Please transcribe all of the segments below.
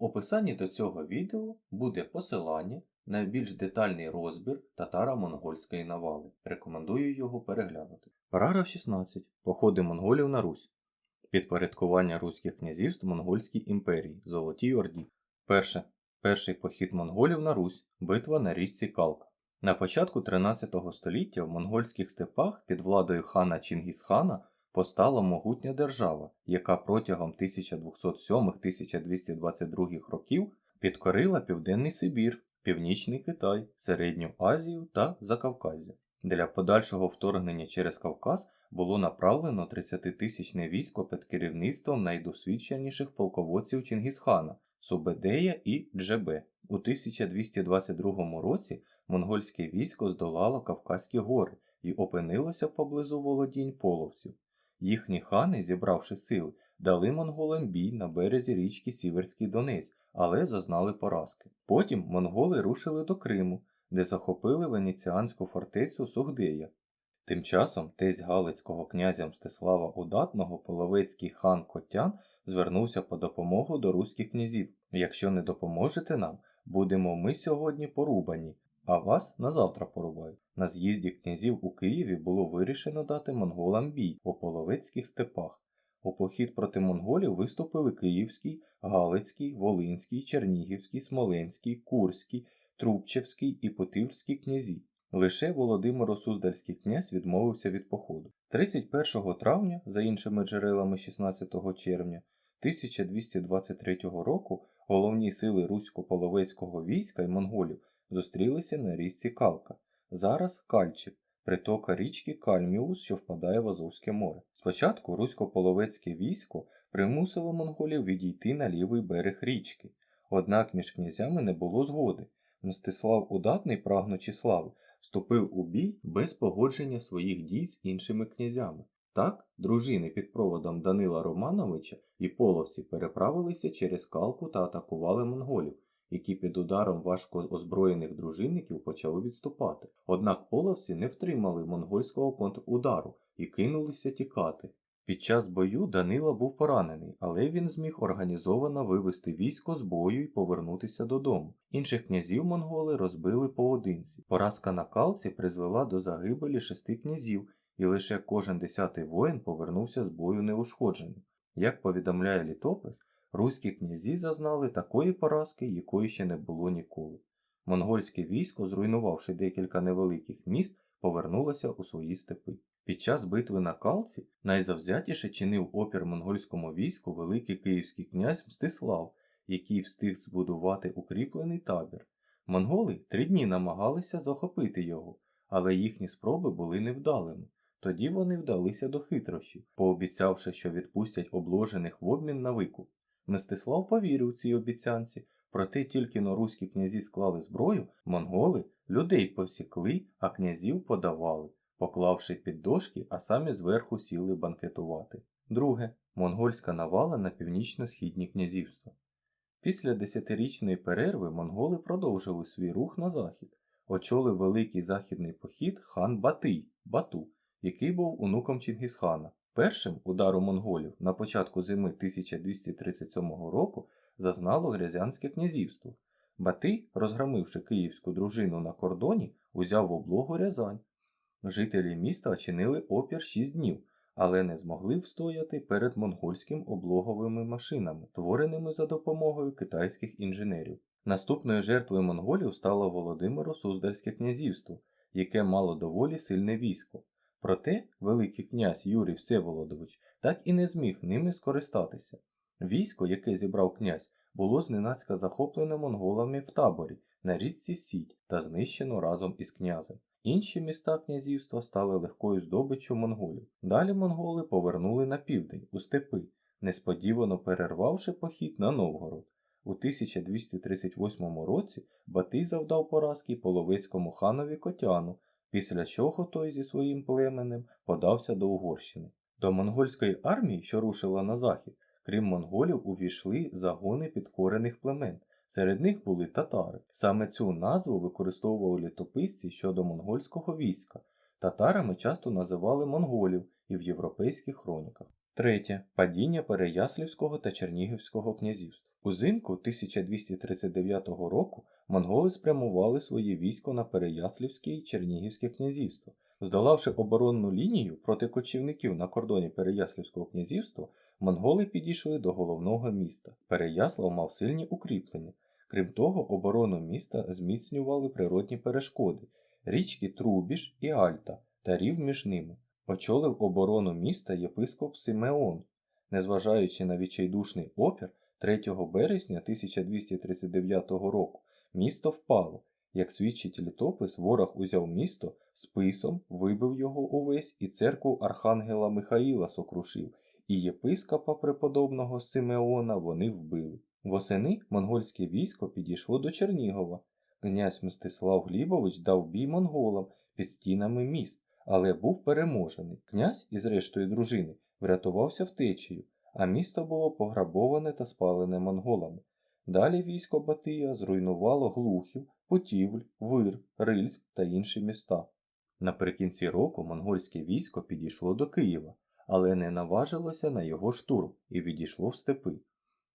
описанні до цього відео буде посилання на більш детальний розбір татаро-монгольської навали. Рекомендую його переглянути. Параграф 16. Походи монголів на Русь. Підпорядкування руських князівств Монгольській імперії Золотій Орді. Перше. Перший похід монголів на Русь. Битва на річці Калка. На початку 13 століття в монгольських степах під владою хана Чингісхана постала могутня держава, яка протягом 1207-1222 років підкорила Південний Сибір, Північний Китай, Середню Азію та Закавказя. Для подальшого вторгнення через Кавказ було направлено 30-тисячне військо під керівництвом найдосвідченіших полководців Чингісхана Субедея і Джебе. У 1222 році монгольське військо здолало Кавказькі гори і опинилося поблизу володінь половців. Їхні хани, зібравши сили, дали монголам бій на березі річки Сіверський Донець, але зазнали поразки. Потім монголи рушили до Криму, де захопили венеціанську фортецю Сугдея. Тим часом тесть Галицького князя Мстислава Удатного половецький хан Котян звернувся по допомогу до руських князів. Якщо не допоможете нам, будемо ми сьогодні порубані, а вас на завтра порубають. На з'їзді князів у Києві було вирішено дати монголам бій у половецьких степах. У похід проти монголів виступили Київський, Галицький, Волинський, Чернігівський, Смоленський, Курський, Трубчевський і Путивльський князі. Лише Володимиро Суздальський князь відмовився від походу. 31 травня, за іншими джерелами 16 червня 1223 року, головні сили русько-половецького війська і монголів зустрілися на річці Калка. Зараз Кальчик, притока річки Кальміус, що впадає в Азовське море. Спочатку русько-половецьке військо примусило монголів відійти на лівий берег річки, однак між князями не було згоди. Мстислав Удатний, прагнучи слави, вступив у бій без погодження своїх дій з іншими князями. Так, дружини під проводом Данила Романовича і половці переправилися через Калку та атакували монголів, які під ударом важко озброєних дружинників почали відступати. Однак половці не втримали монгольського контрудару і кинулися тікати. Під час бою Данила був поранений, але він зміг організовано вивести військо з бою і повернутися додому. Інших князів монголи розбили поодинці. Поразка на Калці призвела до загибелі шести князів, і лише кожен десятий воїн повернувся з бою неушкодженим. Як повідомляє літопис, руські князі зазнали такої поразки, якої ще не було ніколи. Монгольське військо, зруйнувавши декілька невеликих міст, повернулося у свої степи. Під час битви на Калці найзавзятіше чинив опір монгольському війську великий київський князь Мстислав, який встиг збудувати укріплений табір. Монголи три дні намагалися захопити його, але їхні спроби були невдалими. Тоді вони вдалися до хитрощів, пообіцявши, що відпустять обложених в обмін на викуп. Мстислав повірив цій обіцянці, проте тільки но руські князі склали зброю, монголи людей посікли, а князів подавали, поклавши під дошки, а самі зверху сіли банкетувати. Друге. Монгольська навала на північно-східні князівства. Після десятирічної перерви монголи продовжили свій рух на захід, очолив великий західний похід хан Батий Бату, який був онуком Чингісхана. Першим удару монголів на початку зими 1237 року зазнало Грязянське князівство. Батий, розгромивши київську дружину на кордоні, узяв в облогу Рязань. Жителі міста чинили опір 6 днів, але не змогли встояти перед монгольським облоговими машинами, створеними за допомогою китайських інженерів. Наступною жертвою монголів стало Володимиро Суздальське князівство, яке мало доволі сильне військо. Проте Великий князь Юрій Всеволодович так і не зміг ними скористатися. Військо, яке зібрав князь, було зненацька захоплене монголами в таборі на річці Сіть та знищено разом із князем. Інші міста князівства стали легкою здобиччю монголів. Далі монголи повернули на південь, у степи, несподівано перервавши похід на Новгород. У 1238 році Батий завдав поразки половецькому ханові Котяну, після чого той зі своїм племенем подався до Угорщини. До монгольської армії, що рушила на захід, крім монголів, увійшли загони підкорених племен. Серед них були татари. Саме цю назву використовували літописці щодо монгольського війська. Татарами часто називали монголів і в європейських хроніках. Третє падіння Переяслівського та Чернігівського князівств. Узимку 1239 року монголи спрямували своє військо на Переяслівське і Чернігівське князівство. Здолавши оборонну лінію проти кочівників на кордоні Переяслівського князівства, монголи підійшли до головного міста. Переяслав мав сильні укріплення. Крім того, оборону міста зміцнювали природні перешкоди річки Трубіж і Альта та рів між ними. Очолив оборону міста єпископ Симеон. Незважаючи на відчайдушний опір, 3 березня 1239 року місто впало. Як свідчить літопис, ворог узяв місто, списом вибив його увесь і церкву Архангела Михаїла сокрушив, і єпископа преподобного Симеона вони вбили. Восени монгольське військо підійшло до Чернігова. Князь Мстислав Глібович дав бій монголам під стінами міст, але був переможений. Князь із рештою дружини врятувався втечею, а місто було пограбоване та спалене монголами. Далі військо Батия зруйнувало Глухів, Путівль, Вир, Рильськ та інші міста. Наприкінці року монгольське військо підійшло до Києва, але не наважилося на його штурм і відійшло в степи.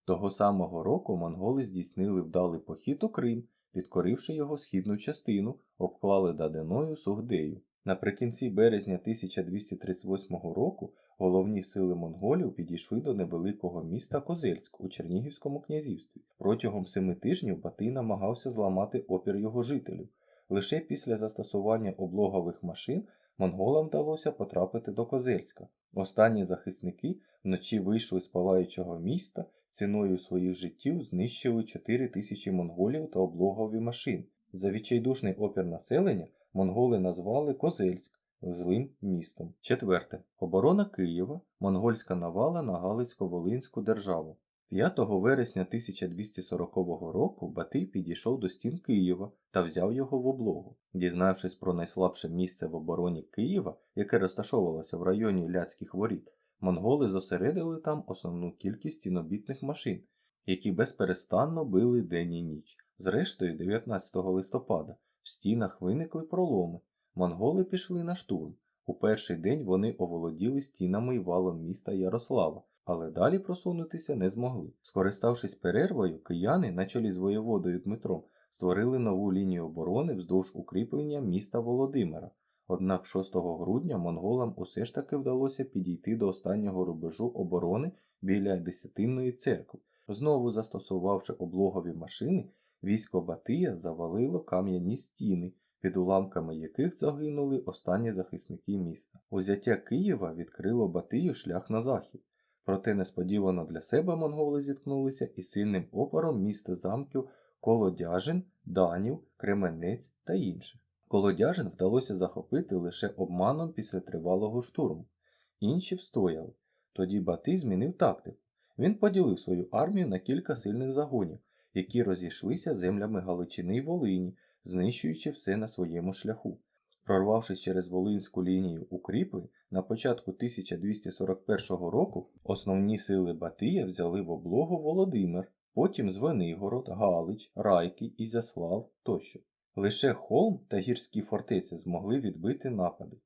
Того самого року монголи здійснили вдалий похід у Крим, підкоривши його східну частину, обклали Дадиною Сугдею. Наприкінці березня 1238 року головні сили монголів підійшли до невеликого міста Козельськ у Чернігівському князівстві. Протягом семи тижнів Батий намагався зламати опір його жителів. Лише після застосування облогових машин монголам вдалося потрапити до Козельська. Останні захисники вночі вийшли з палаючого міста, ціною своїх життів знищили 4 тисячі монголів та облогові машин. За відчайдушний опір населення монголи назвали Козельськ злим містом. Четверте. Оборона Києва. Монгольська навала на Галицько-Волинську державу. 5 вересня 1240 року Батий підійшов до стін Києва та взяв його в облогу. Дізнавшись про найслабше місце в обороні Києва, яке розташовувалося в районі Ляцьких воріт, монголи зосередили там основну кількість стінобітних машин, які безперестанно били день і ніч. Зрештою, 19 листопада в стінах виникли проломи. Монголи пішли на штурм. У перший день вони оволоділи стінами і валом міста Ярослава, але далі просунутися не змогли. Скориставшись перервою, кияни, на чолі з воєводою Дмитром, створили нову лінію оборони вздовж укріплення міста Володимира. Однак 6 грудня монголам усе ж таки вдалося підійти до останнього рубежу оборони біля Десятинної церкви. Знову застосувавши облогові машини, військо Батия завалило кам'яні стіни, під уламками яких загинули останні захисники міста. Узяття Києва відкрило Батию шлях на захід. Проте несподівано для себе монголи зіткнулися із сильним опором міста замків Колодяжин, Данів, Кременець та інших. Колодяжин вдалося захопити лише обманом після тривалого штурму. Інші встояли. Тоді Батий змінив тактику. Він поділив свою армію на кілька сильних загонів, які розійшлися землями Галичини й Волині, знищуючи все на своєму шляху. Прорвавшись через Волинську лінію укріплень, на початку 1241 року основні сили Батия взяли в облогу Володимир, потім Звенигород, Галич, Райки, Ізяслав тощо. Лише Холм та гірські фортеці змогли відбити напади.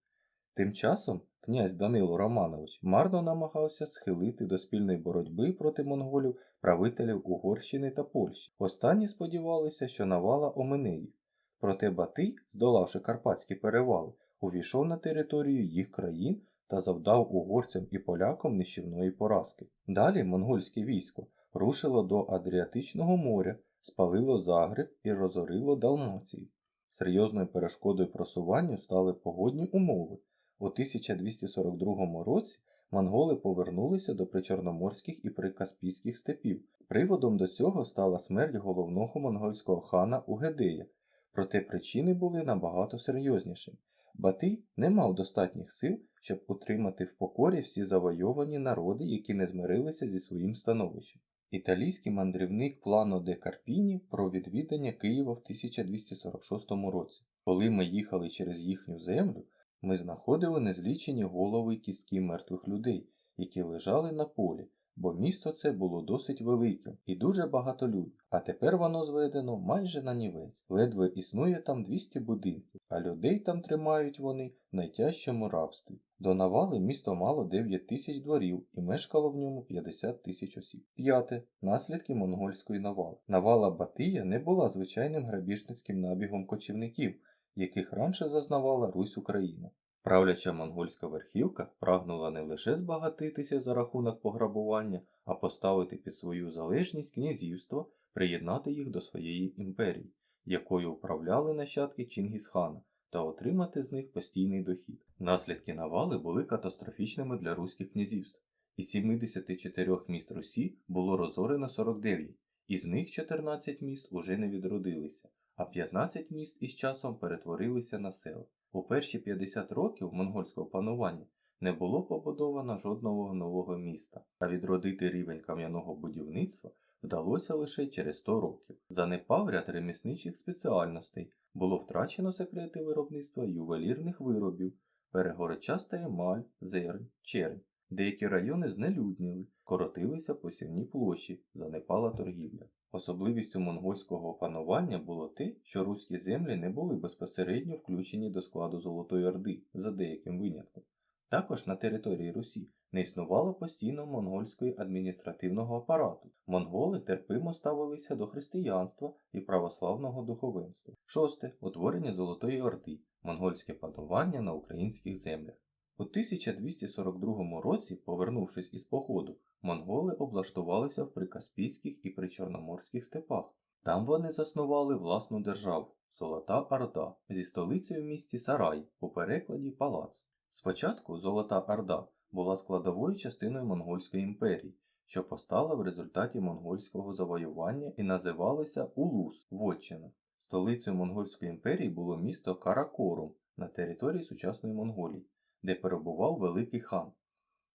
Тим часом князь Данило Романович марно намагався схилити до спільної боротьби проти монголів правителів Угорщини та Польщі. Останні сподівалися, що навала омине їх. Проте Батий, здолавши карпатські перевали, увійшов на територію їх країн та завдав угорцям і полякам нищівної поразки. Далі монгольське військо рушило до Адріатичного моря, спалило Загреб і розорило Далмацію. Серйозною перешкодою просуванню стали погодні умови. У 1242 році монголи повернулися до причорноморських і прикаспійських степів. Приводом до цього стала смерть головного монгольського хана Угедея, проте причини були набагато серйозніші. Батий не мав достатніх сил, щоб утримати в покорі всі завойовані народи, які не змирилися зі своїм становищем. Італійський мандрівник Плано де Карпіні про відвідання Києва в 1246 році. Коли ми їхали через їхню землю, ми знаходили незлічені голови кістки мертвих людей, які лежали на полі, бо місто це було досить великим і дуже багатолюдне, а тепер воно зведено майже на нівець. Ледве існує там 200 будинків, а людей там тримають вони в найтяжчому рабстві. До навали місто мало 9 тисяч дворів і мешкало в ньому 50 тисяч осіб. П'яте. Наслідки монгольської навали. Навала Батия не була звичайним грабіжницьким набігом кочівників, яких раніше зазнавала Русь Україна. Правляча монгольська верхівка прагнула не лише збагатитися за рахунок пограбування, а поставити під свою залежність князівства, приєднати їх до своєї імперії, якою управляли нащадки Чингісхана, та отримати з них постійний дохід. Наслідки навали були катастрофічними для руських князівств. Із 74 міст Русі було розорено 49, із них 14 міст уже не відродилися, а 15 міст із часом перетворилися на села. У перші 50 років монгольського панування не було побудовано жодного нового міста, а відродити рівень кам'яного будівництва вдалося лише через 100 років. Занепав ряд ремісничих спеціальностей, було втрачено секрети виробництва ювелірних виробів, перегородчаста емаль, зернь, чернь. Деякі райони знелюдніли, коротилися посівні площі, занепала торгівля. Особливістю монгольського панування було те, що руські землі не були безпосередньо включені до складу Золотої Орди, за деяким винятком. Також на території Русі не існувало постійно монгольської адміністративного апарату. Монголи терпимо ставилися до християнства і православного духовенства. Шосте утворення Золотої Орди, монгольське панування на українських землях. У 1242 році, повернувшись із походу, монголи облаштувалися в прикаспійських і причорноморських степах. Там вони заснували власну державу Золота Орда зі столицею в місті Сарай, у перекладі Палац. Спочатку Золота Орда була складовою частиною Монгольської імперії, що постала в результаті монгольського завоювання і називалася Улус Вотчина. Столицею Монгольської імперії було місто Каракорум на території сучасної Монголії, де перебував Великий хан.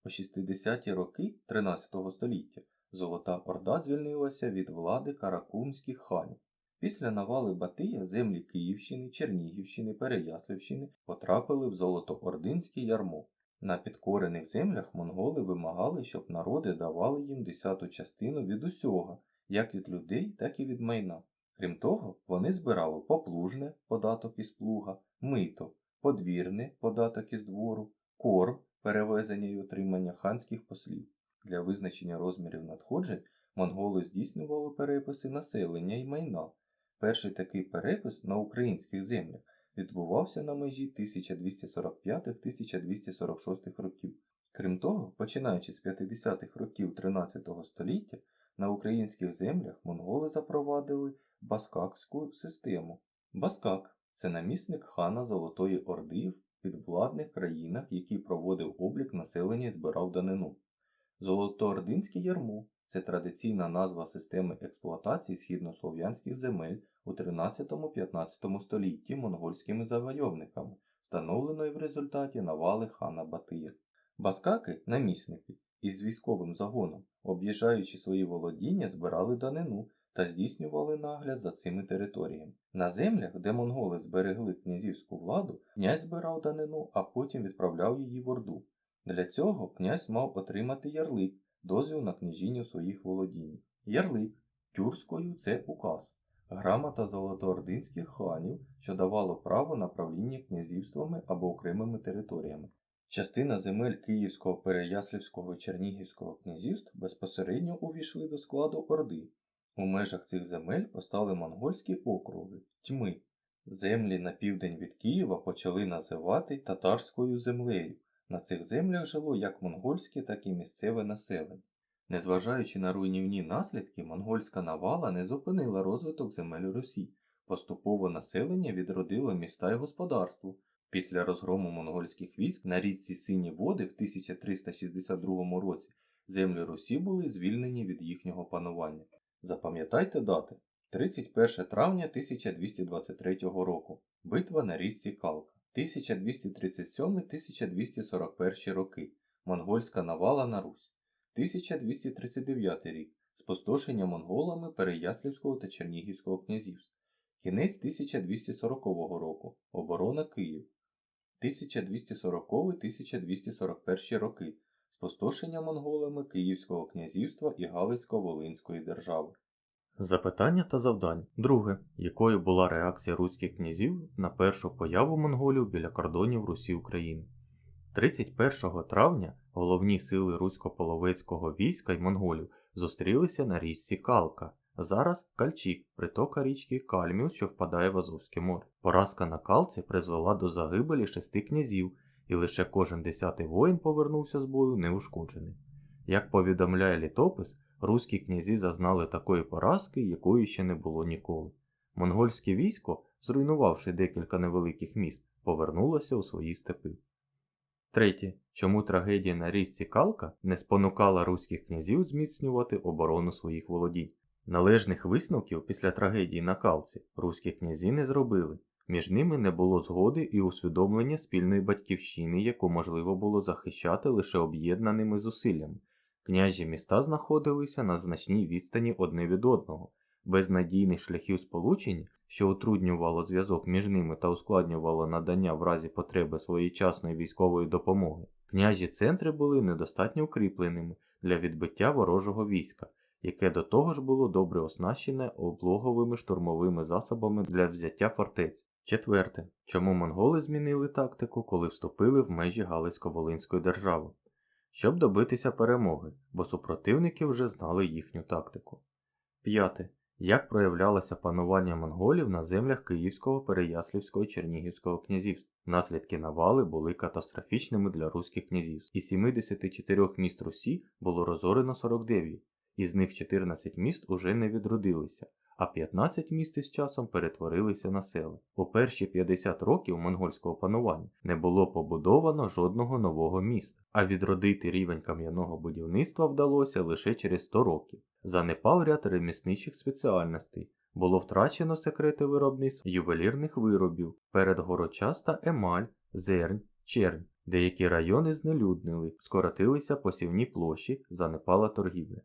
У 60-ті роки 13 століття Золота Орда звільнилася від влади каракумських ханів. Після навали Батия землі Київщини, Чернігівщини, Переяславщини потрапили в Золотоординське ярмо. На підкорених землях монголи вимагали, щоб народи давали їм десяту частину від усього, як від людей, так і від майна. Крім того, вони збирали поплужне податок із плуга, мито, подвірне податок із двору, корм, перевезення і отримання ханських послів. Для визначення розмірів надходжень монголи здійснювали переписи населення і майна. Перший такий перепис на українських землях відбувався на межі 1245-1246 років. Крім того, починаючи з 50-х років 13 століття, на українських землях монголи запровадили баскакську систему. Баскак це намісник хана Золотої Орди в підвладних країнах, який проводив облік населення і збирав данину. Золотоординське ярмо це традиційна назва системи експлуатації східнослов'янських земель у 13-15 столітті монгольськими завойовниками, встановленої в результаті навали хана Батия. Баскаки намісники із військовим загоном, об'їжджаючи свої володіння, збирали данину та здійснювали нагляд за цими територіями. На землях, де монголи зберегли князівську владу, князь збирав данину, а потім відправляв її в Орду. Для цього князь мав отримати ярлик, дозвіл на княжіння своїх володіннях. Ярлик тюркською це указ, грамота золотоординських ханів, що давало право на правління князівствами або окремими територіями. Частина земель Київського, Переяслівського Чернігівського князівств безпосередньо увійшли до складу Орди. У межах цих земель постали монгольські округи тьми. Землі на південь від Києва почали називати татарською землею. На цих землях жило як монгольське, так і місцеве населення. Незважаючи на руйнівні наслідки, монгольська навала не зупинила розвиток земель Русі. Поступово населення відродило міста і господарство. Після розгрому монгольських військ на річці Сині води в 1362 році землі Русі були звільнені від їхнього панування. Запам'ятайте дати 31 травня 1223 року. Битва на річці Калка. 1237-1241 роки. Монгольська навала на Русь. 1239 рік. Спустошення монголами Переяслівського та Чернігівського князівств. Кінець 1240 року. Оборона Київ. 1240-1241 роки. Спустошення монголами Київського князівства і Галицько-Волинської держави. Запитання та завдань. Друге. Якою була реакція руських князів на першу появу монголів біля кордонів Русі України? 31 травня головні сили русько-половецького війська й монголів зустрілися на річці Калка, зараз Кальчик, притока річки Кальміус, що впадає в Азовське море. Поразка на Калці призвела до загибелі шести князів, і лише кожен десятий воїн повернувся з бою неушкоджений. Як повідомляє літопис, руські князі зазнали такої поразки, якої ще не було ніколи. Монгольське військо, зруйнувавши декілька невеликих міст, повернулося у свої степи. Третє. Чому трагедія на річці Калка не спонукала руських князів зміцнювати оборону своїх володінь? Належних висновків після трагедії на Калці руські князі не зробили. Між ними не було згоди і усвідомлення спільної батьківщини, яку можливо було захищати лише об'єднаними зусиллями. Княжі міста знаходилися на значній відстані одне від одного, без надійних шляхів сполучення, що утруднювало зв'язок між ними та ускладнювало надання в разі потреби своєчасної військової допомоги. Княжі центри були недостатньо укріпленими для відбиття ворожого війська, яке до того ж було добре оснащене облоговими штурмовими засобами для взяття фортець. Четверте, чому монголи змінили тактику, коли вступили в межі Галицько-Волинської держави? Щоб добитися перемоги, бо супротивники вже знали їхню тактику. П'яте. Як проявлялося панування монголів на землях Київського, Переяслівського Чернігівського князівств? Наслідки навали були катастрофічними для руських князів. Із 74 міст Русі було розорено 49, із них 14 міст уже не відродилися, а 15 міст із часом перетворилися на села. У перші 50 років монгольського панування не було побудовано жодного нового міста, а відродити рівень кам'яного будівництва вдалося лише через 100 років. Занепав ряд ремісничих спеціальностей. Було втрачено секрети виробництва ювелірних виробів, передгорочаста емаль, зернь, чернь. Деякі райони знелюднили, скоротилися посівні площі, занепала торгівля.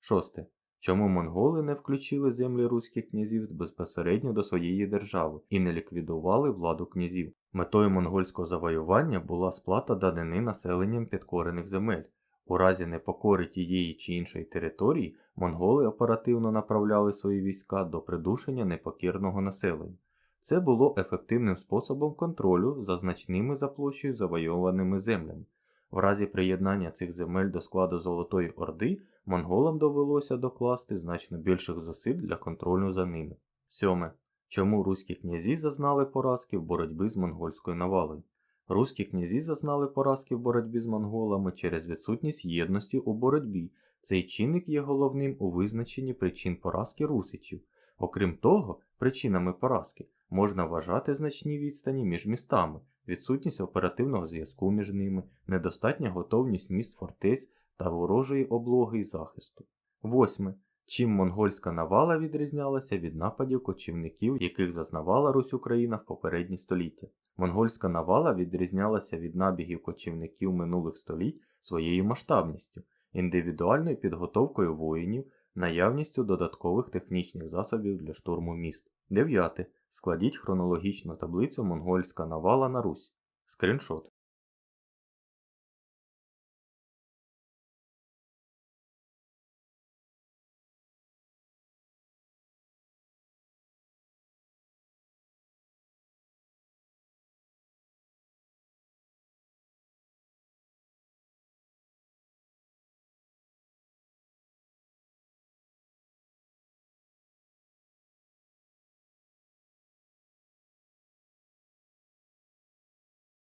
Шосте. Чому монголи не включили землі руських князів безпосередньо до своєї держави і не ліквідували владу князів? Метою монгольського завоювання була сплата данини населенням підкорених земель. У разі непокори тієї чи іншої території монголи оперативно направляли свої війська до придушення непокірного населення. Це було ефективним способом контролю за значними за площею завойованими землями. В разі приєднання цих земель до складу Золотої Орди монголам довелося докласти значно більших зусиль для контролю за ними. Сьоме. Чому руські князі зазнали поразки в боротьбі з монгольською навалою? Руські князі зазнали поразки в боротьбі з монголами через відсутність єдності у боротьбі. Цей чинник є головним у визначенні причин поразки русичів. Окрім того, причинами поразки можна вважати значні відстані між містами, відсутність оперативного зв'язку між ними, недостатня готовність міст фортець та ворожої облоги і захисту. Восьме. Чим монгольська навала відрізнялася від нападів кочівників, яких зазнавала Русь Україна в попередні століття. Монгольська навала відрізнялася від набігів кочівників минулих століть своєю масштабністю, індивідуальною підготовкою воїнів, наявністю додаткових технічних засобів для штурму міст. Дев'яте. Складіть хронологічну таблицю монгольська навала на Русь. Скріншот.